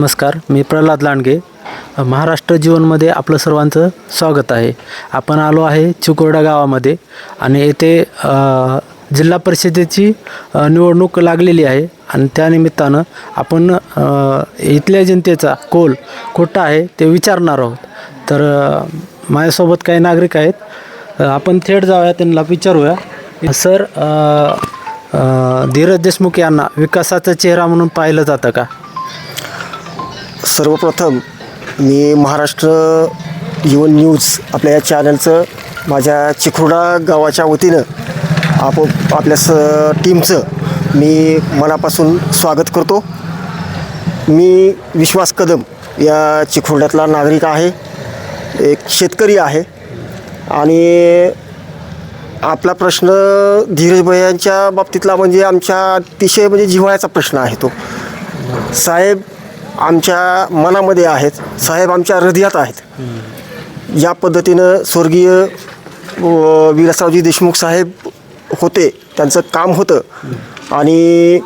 नमस्कार मी प्रल्हाद लांडगे. महाराष्ट्र जीवनमध्ये आपलं सर्वांचं स्वागत आहे. आपण आलो आहे चिकोरडा गावामध्ये आणि येथे जिल्हा परिषदेची निवडणूक लागलेली आहे आणि त्यानिमित्तानं आपण इथल्या जनतेचा कोल खोटा आहे ते विचारणार आहोत. तर माझ्यासोबत काही नागरिक आहेत. आपण थेट जाऊया त्यांना विचारूया. सर धीरज देशमुख यांना विकासाचा चेहरा म्हणून पाहिलं जातं का? सर्वप्रथम मी महाराष्ट्र युवन न्यूज आपल्या या चॅनलचं माझ्या चिखुर्डा गावाच्या वतीनं आप आपल्या स टीमचं मी मनापासून स्वागत करतो. मी विश्वास कदम या चिखुर्ड्यातला नागरिक आहे एक शेतकरी आहे आणि आपला प्रश्न धीरज भैयांच्या बाबतीतला म्हणजे आमच्या अतिशय म्हणजे जिव्हाळ्याचा प्रश्न आहे तो. साहेब आमच्या मनामध्ये आहेत. साहेब आमच्या हृदयात आहेत. ज्या पद्धतीनं स्वर्गीय विलासरावजी देशमुख साहेब होते. त्यांचं काम होतं. आणि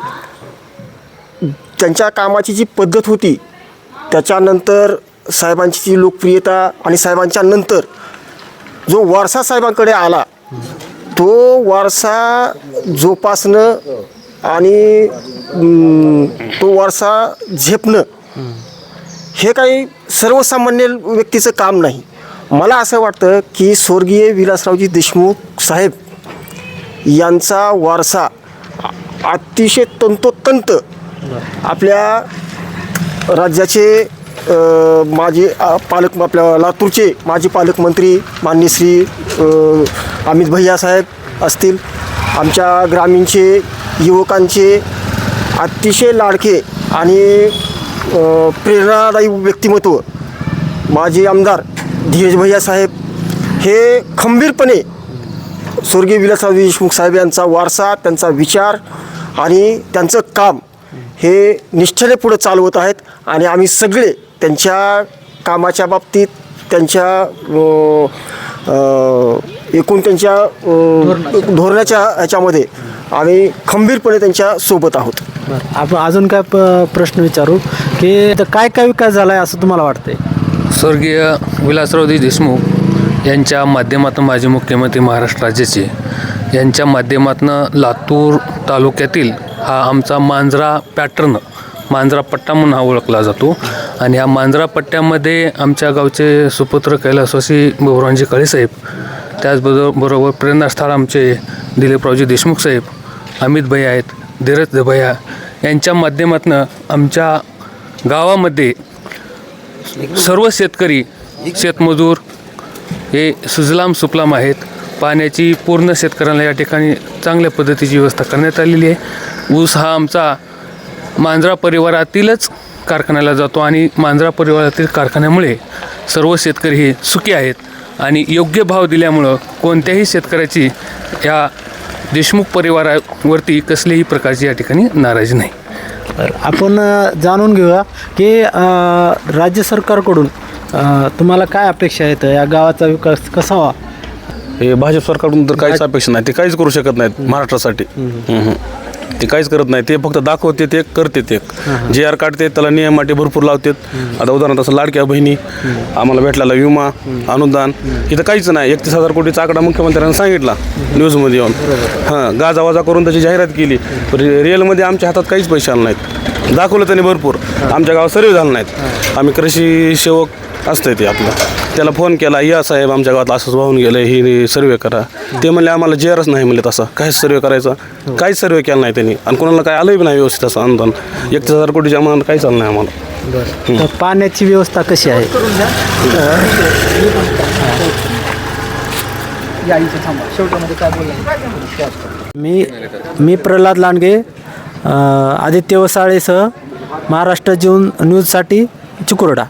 त्यांच्या कामाची जी पद्धत होती त्याच्यानंतर साहेबांची जी लोकप्रियता आणि साहेबांच्या नंतर जो वारसा साहेबांकडे आला तो वारसा जोपासणं आणि अं, तो वारसा झेपणं हे काही सर्वसामान्य व्यक्तीचं काम नाही. मला असं वाटतं की स्वर्गीय विलासरावजी देशमुख साहेब यांचा वारसा अतिशय तंतोतंत आपल्या राज्याचे अ, माजी अ, पालक आपल्या लातूरचे माजी पालकमंत्री माननीय श्री अ, अमित भैया साहेब असतील आमच्या ग्रामीणचे युवकांचे अतिशय लाडके आणि प्रेरणादायी व्यक्तिमत्व माजी आमदार धीरज भैया साहेब हे खंबीरपणे स्वर्गीय विलासराव देशमुख साहेब यांचा वारसा त्यांचा विचार आणि त्यांचं काम हे निष्ठेने पुढे चालवत आहेत आणि आम्ही सगळे त्यांच्या कामाच्या बाबतीत त्यांच्या एकूण त्यांच्या धोरणाच्या ह्याच्यामध्ये आम्ही खंबीरपणे त्यांच्यासोबत आहोत. बरं आपण अजून काय प प्रश्न विचारू की इथं काय काय विकास झाला आहे असं तुम्हाला वाटतंय? स्वर्गीय विलासरावजी देशमुख यांच्या माध्यमातून माजी मुख्यमंत्री महाराष्ट्र राज्याचे यांच्या माध्यमातून लातूर तालुक्यातील हा आमचा मांजरा पॅटर्न मांजरा पट्टा म्हणून हा ओळखला जातो. आणि ह्या मांजरा पट्ट्यामध्ये आमच्या गावचे सुपुत्र कैलासवासी बहुरांजी काळेसाहेब त्याचबरोबर बरोबर प्रेरणास्थळ आमचे दिलीपरावजी देशमुख साहेब अमित भैया आहेत धीरज भैया यांच्या माध्यमातून आमच्या गावामध्ये सर्व शेतकरी शेतमजूर हे सुजलाम सुफलाम आहेत. पाण्याची पूर्ण शेतकऱ्यांना या ठिकाणी चांगल्या पद्धतीची व्यवस्था करण्यात आलेली आहे. ऊस हा आमचा मांजरा परिवारातीलच कारखान्याला जातो आणि मांजरा परिवारातील कारखान्यामुळे सर्व शेतकरी हे सुखी आहेत. आणि योग्य भाव दिल्यामुळं कोणत्याही शेतकऱ्याची या देशमुख परिवारावरती कसल्याही प्रकारची या ठिकाणी नाराजी नाही. बरं आपण जाणून घेऊया की राज्य सरकारकडून तुम्हाला काय अपेक्षा आहेत? या गावाचा विकास कसा व्हा हे भाजप सरकारकडून तर काहीच अपेक्षा नाही. ते काहीच करू शकत नाहीत महाराष्ट्रासाठी. ते काहीच करत नाही. ते फक्त दाखवते ते करते ते. जे आर काढते त्याला नियम अटी भरपूर लावतात. आता उदाहरणार्थ असं लाडक्या बहिणी आम्हाला भेटलेला विमा अनुदान इथं काहीच नाही. एकतीस हजार कोटीचा आकडा मुख्यमंत्र्यांनी सांगितला न्यूजमध्ये येऊन. हां गाजावाजा करून त्याची जाहिरात केली. पण रिअलमध्ये आमच्या हातात काहीच पैसे आले नाहीत. दाखवलं त्यांनी भरपूर. आमच्या गावात सर्व झालं नाहीत. आम्ही कृषी सेवक असतंय ते आपलं. त्याला फोन केला या साहेब आमच्या गावात असंच वाहून गेलं ही सर्वे करा. ते म्हणले आम्हाला जेअरच नाही म्हणले तसा. काय सर्वे करायचा? काहीच सर्वे केला नाही त्यांनी? आणि कोणाला काय आलंही नाही व्यवस्थित असं अनुदान एकतीस हजार कोटीच्या अमाऊंट काही चाललं नाही आम्हाला. तर पाण्याची व्यवस्था कशी आहे? मी मी प्रल्हाद लांडगे अ, आदित्य वसाळेसह महाराष्ट्र जीवन न्यूजसाठी चिकुर्डा.